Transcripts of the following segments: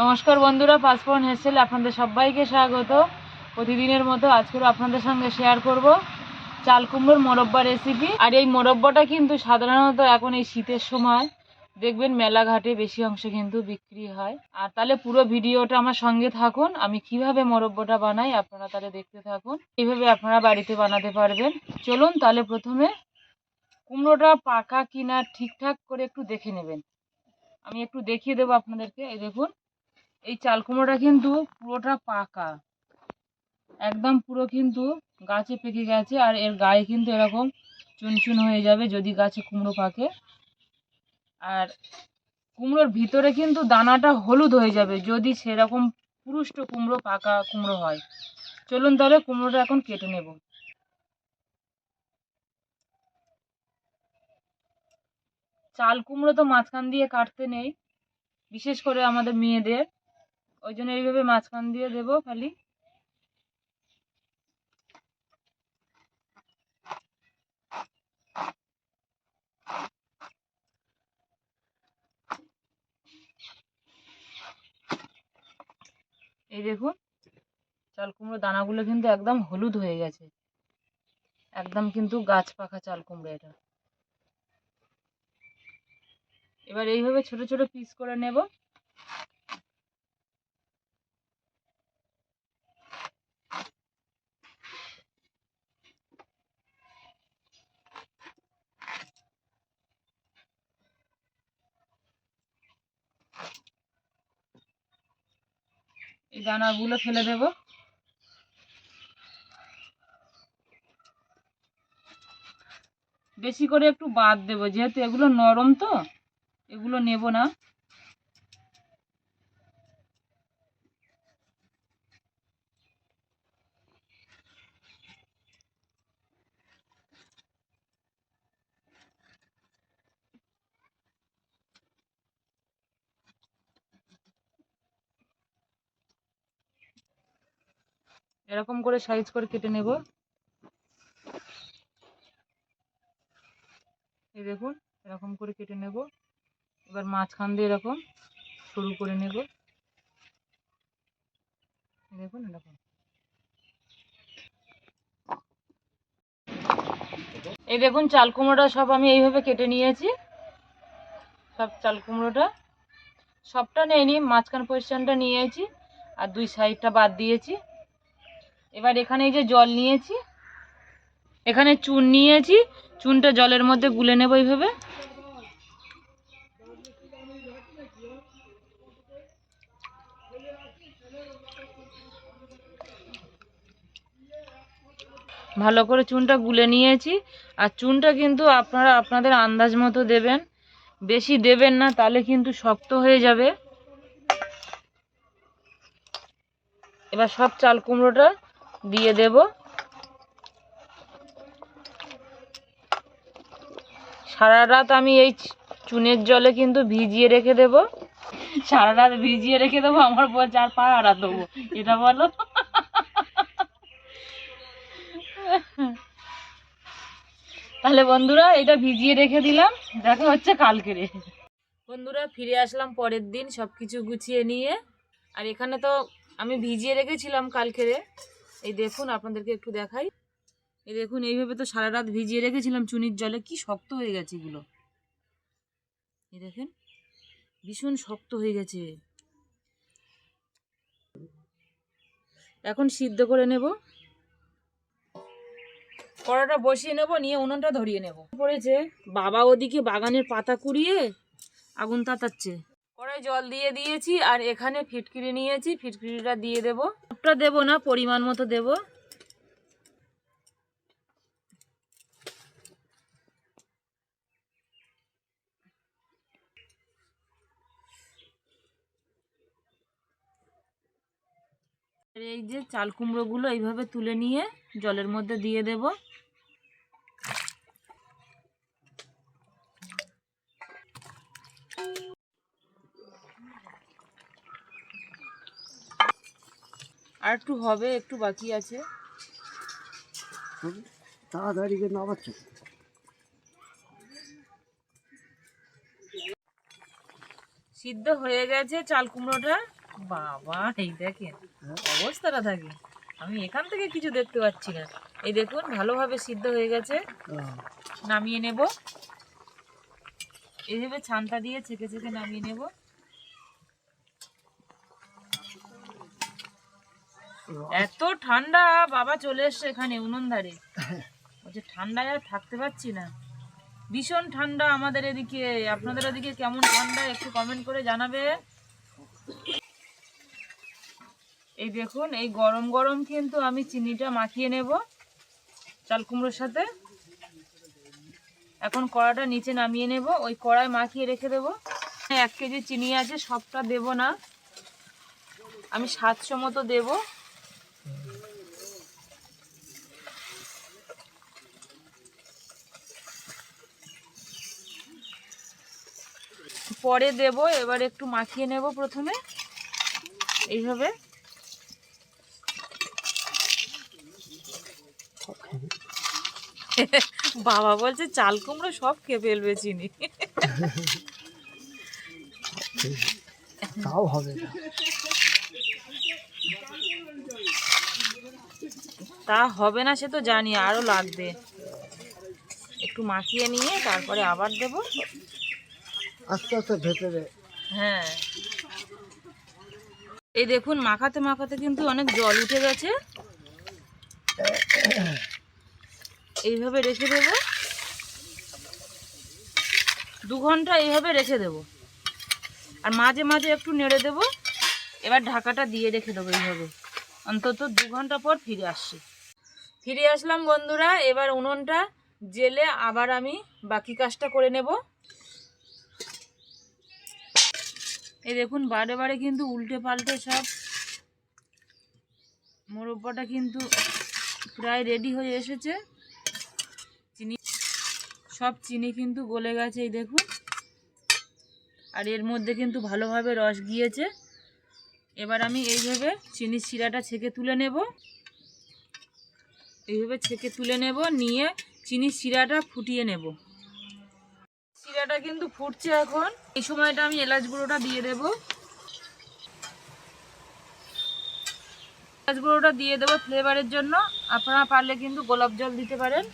নমস্কার বন্ধুরা পাসপোর্ট হেসেল আপনাদের সবাইকে স্বাগত। প্রতিদিনের মতো আজকেও আপনাদের সঙ্গে শেয়ার করব চাল কুমড়োর মোরব্বা রেসিপি আর এই মোরব্বাটা কিন্তু সাধারণত এখন এই শীতের সময় দেখবেন মেলাঘাটে বেশি অংশ কিন্তু বিক্রি হয়। আর তাহলে পুরো ভিডিওটা আমার সঙ্গে থাকুন, আমি কীভাবে মোরব্বাটা বানাই আপনারা তাহলে দেখতে থাকুন। এইভাবে আপনারা বাড়িতে বানাতে পারবেন। চলুন তাহলে প্রথমে কুমড়োটা পাকা কিনা ঠিকঠাক করে একটু দেখে নেবেন। আমি একটু দেখিয়ে দেবো আপনাদেরকে, এই দেখুন। এই চাল কুমড়োটা কিন্তু পুরোটা পাকা। একদম পুরো কিন্তু গাছে পেকে গেছে আর এর গায়ে কিন্তু এরকম চুনচুন হয়ে যাবে যদি গাছে কুমড়ো পাকে। আর কুমড়োর ভিতরে কিন্তু দানাটা হলুদ হয়ে যাবে যদি সেরকম পুরুষ্ট কুমড়ো, পাকা কুমড়ো হয়। চলুন তাহলে কুমড়োটা এখন কেটে নেব। চাল কুমড়ো তো মাঝখান দিয়ে কাটতে নেই, বিশেষ করে আমাদের মেয়েদের। ওই জন্য এইভাবে মাঝখান দিয়ে দেবো খালি। এই দেখুন, চাল কুমড়ো দানাগুলো কিন্তু একদম হলুদ হয়ে গেছে। একদম কিন্তু গাছ পাখা চাল কুমড়ো এটা। এবার এইভাবে ছোট ছোট পিস করে নেব। এই দানাগুলো ফেলে দেব। বেশি করে একটু বাদ দেব, যেহেতু এগুলো নরম তো, এগুলো নেব না। এরকম করে সাইজ করে কেটে নেব। এই দেখুন, এরকম করে কেটে নেব। এবার মাঝখান দিয়ে এরকম শুরু করে নেব। দেখুন, এরকম। এই দেখুন, চাল কুমড়োটা সব আমি এইভাবে কেটে নিয়েছি। সব চাল কুমড়োটা। সবটা নেয়নি মাঝখান পজিশনটা নিয়েছি, আর দুই সাইডটা বাদ দিয়েছি। এবার এখানে এই যে জল নিয়েছি, এখানে চুন নিয়েছি, চুনটা জলের মধ্যে গুলে নেব এইভাবে। ভালো করে চুনটা গুলে নিয়েছি, আর চুনটা কিন্তু আপনারা আপনাদের আন্দাজ মতো দেবেন। বেশি দেবেন না, তাহলে কিন্তু শক্ত হয়ে যাবে। এবার সব চাল কুমড়োটা দিয়ে দেব। সারা রাত আমি এই চুনের জলে কিন্তু ভিজিয়ে রেখে দেব। সারা রাত ভিজিয়ে রেখে দেবো, আমার বল চার পা আড়া দেবো, এটা বলো। তাহলে বন্ধুরা, এটা ভিজিয়ে রেখে দিলাম, দেখা হচ্ছে কালকেরে। বন্ধুরা, ফিরে আসলাম পরের দিন সব কিছু গুছিয়ে নিয়ে। আর এখানে তো আমি ভিজিয়ে রেখেছিলাম কালকেরে। এই দেখুন, আপনাদেরকে একটু দেখাই। এই দেখুন, এইভাবে তো সারা রাত ভিজিয়ে রেখেছিলাম চুনির জলে। কি শক্ত হয়ে গেছে এগুলো। এই দেখেন, ভীষণ শক্ত হয়ে গেছে। এখন সিদ্ধ করে নেব। কড়াটা বসিয়ে নেব, নিয়ে উনুনটা ধরিয়ে নেব। পড়েছে, বাবা ওদিকে বাগানের পাতা কুড়িয়ে আগুন তাতাচ্ছে। কড়াই জল দিয়ে দিয়েছি আর এখানে ফিটকিরি নিয়েছি, ফিটকিরিটা দিয়ে দেব। সবটা দেব না, পরিমাণ মতো দেব। এই যে চাল কুমড়োগুলো এইভাবে তুলে নিয়ে জলের মধ্যে দিয়ে দেব। আর একটু হবে একটু বাকি আছে। তাড়াতাড়ি করে নামাচ্ছে। সিদ্ধ হয়ে গেছে চাল কুমড়োটা। বাবা এই দেখেন হ্যাঁ। অবস্থাটা থাকে আমি এখান থেকে কিছু দেখতে পাচ্ছি না। এই দেখুন ভালোভাবে সিদ্ধ হয়ে গেছে। নামিয়ে নেব। এইভাবে ছানটা দিয়ে ছেঁকে ছেঁকে নামিয়ে নেব। এত ঠান্ডা, বাবা চলে এসছে এখানে উনুন ধারে বলছে ঠান্ডায় আর থাকতে পারছি না। ভীষণ ঠান্ডা আমাদের এদিকে। আপনাদের ওদিকে কেমন ঠান্ডা একটু কমেন্ট করে জানাবে। এই দেখুন, এই গরম গরম কিন্তু আমি চিনিটা মাখিয়ে নেব চাল কুমড়োর সাথে। এখন কড়াটা নিচে নামিয়ে নেব, ওই কড়ায় মাখিয়ে রেখে দেবো। এক কেজি চিনি আছে, সবটা দেব না। আমি সাতশো মতো দেব। পরে দেব এবার একটু মাখিয়ে নেব প্রথমে। এইভাবে। বাবা বলছে চাল কুমড়ো সব খেয়ে ফেলবে চিনি। তাও হবে তা হবে না সে তো জানি আরও লাগবে। একটু মাখিয়ে নিয়ে তারপরে আবার দেব। আস্তে আস্তে ভেতরে। হ্যাঁ। এই দেখুন, মাখাতে মাখাতে কিন্তু অনেক জল উঠে গেছে। এইভাবে রেখে দেব। দু ঘণ্টা এইভাবে রেখে দেব। আর মাঝে মাঝে একটু নেড়ে দেব। এবার ঢাকাটা দিয়ে রেখে দেবো এইভাবে। অন্তত দু ঘণ্টা পর ফিরে আসছি। ফিরে আসলাম বন্ধুরা, এবার উনুনটা জেলে আবার আমি বাকি কাজটা করে নেব। এই দেখুন, বারে বারে কিন্তু উল্টে পাল্টে সব মোরব্বাটা কিন্তু প্রায় রেডি হয়ে এসেছে। চিনি সব চিনি কিন্তু গলে গেছে, এই দেখুন। আর এর মধ্যে কিন্তু ভালোভাবে রস গিয়েছে। এবার আমি এইভাবে চিনির শিরাটা ছেঁকে তুলে নেব। এইভাবে ছেঁকে তুলে নেব, নিয়ে চিনির শিরাটা ফুটিয়ে নেব। শিরাটা কিন্তু ফুটছে এখন। এই সময়টা আমি এলাচ গুঁড়োটা দিয়ে দেব। এলাচ গুঁড়োটা দিয়ে দেবো ফ্লেভারের জন্য। আপনারা পারলে কিন্তু গোলাপ জল দিতে পারেন।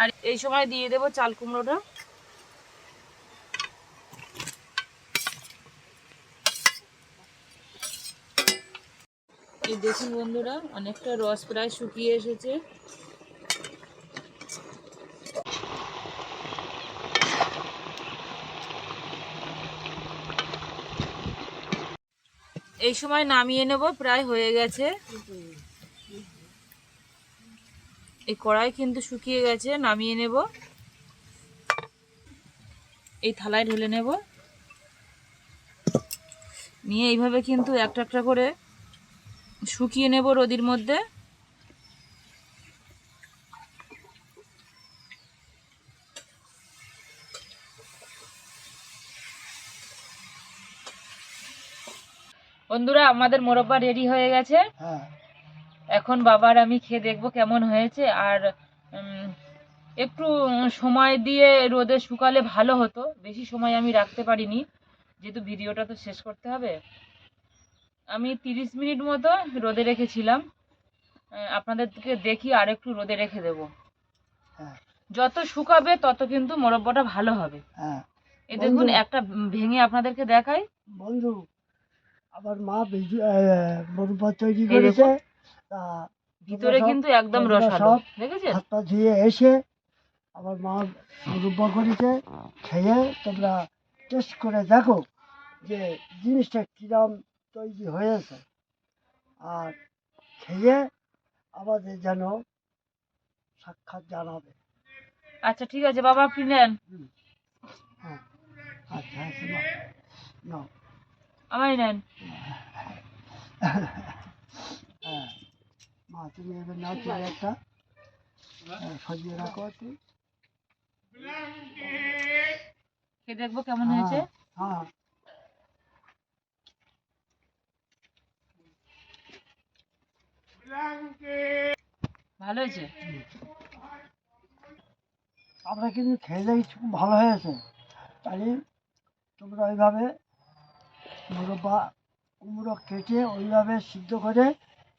আর এই সময় দিয়ে দেবো চাল কুমড়োটা। এই দেখুন বন্ধুরা, অনেকটা রস প্রায় শুকিয়ে এসেছে। এই সময় নামিয়ে নেব, প্রায় হয়ে গেছে। এই কড়াই কিন্তু শুকিয়ে গেছে, নামিয়ে নেব। এই থালায় ঢেলে নেব। নিয়ে এইভাবে কিন্তু একটা একটা করে শুকিয়ে নেব রোদির মধ্যে। বন্ধুরা আমাদের মোরব্বা রেডি হয়ে গেছে। হ্যাঁ। এখন বাবার আমি খেয়ে দেখব কেমন হয়েছে। আর একটু সময় দিয়ে রোদে শুকালে ভালো হতো। বেশি সময় আমি রাখতে পারিনি। যেহেতু ভিডিওটা তো শেষ করতে হবে। আমি তিরিশ মিনিট মতো রোদে রেখেছিলাম। আপনাদেরকে দেখি আর একটু রোদে রেখে দেব। হ্যাঁ। যত শুকাবে তত কিন্তু মোরব্বাটা ভালো হবে। হ্যাঁ। এই দেখুন একটা ভেঙে আপনাদেরকে দেখাই। বন্ধু আবার মা বিজু তৈরি করেছে। তা ভিতরে কিন্তু একদম রসালো দেখেছেন? হাত পা ধুয়ে এসে আবার মা মরুবা করেছে। খেয়ে তোমরা টেস্ট করে দেখো যে জিনিসটা কিরম তৈরি হয়েছে। আর খেয়ে আমাদের যেন সাক্ষাৎ জানাবে। আচ্ছা ঠিক আছে বাবা আপনি নেন। হ্যাঁ আচ্ছা আচ্ছা নাও। আমায় নেন। হ্যাঁ মা তুমি এবার নাও তুমি একটা হ্যাঁ, সাজিয়ে রাখো একটু খেয়ে দেখব কেমন হয়েছে। হ্যাঁ ভালো হয়েছে? আমরা কিন্তু খেয়ে দেখি খুব ভালো হয়েছে। তাহলে তোমরা ওইভাবে মুরব্বা কুমড়ো কেটে ওইভাবে সিদ্ধ করে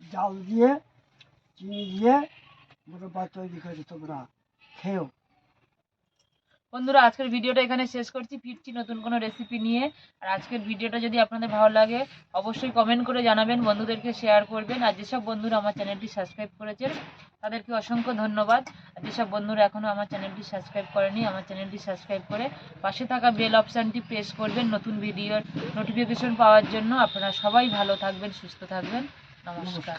জাল দিয়ে, চিনি দিয়ে মুরব্বা তৈরি করে তোমরা। খেও বন্ধুরা, আজকের ভিডিওটা এখানে শেষ করছি। ফিরছি নতুন কোনো রেসিপি নিয়ে। আর আজকের ভিডিওটা যদি আপনাদের ভালো লাগে, অবশ্যই কমেন্ট করে জানাবেন, বন্ধুদেরকে শেয়ার করবেন। আর যেসব বন্ধুরা আমার চ্যানেলটি সাবস্ক্রাইব করেছেন, তাদেরকে অসংখ্য ধন্যবাদ। আর যেসব বন্ধুরা এখনও আমার চ্যানেলটি সাবস্ক্রাইব করেনি, আমার চ্যানেলটি সাবস্ক্রাইব করে পাশে থাকা বেল অপশানটি প্রেস করবেন নতুন ভিডিওর নোটিফিকেশন পাওয়ার জন্য। আপনারা সবাই ভালো থাকবেন, সুস্থ থাকবেন। নমস্কার।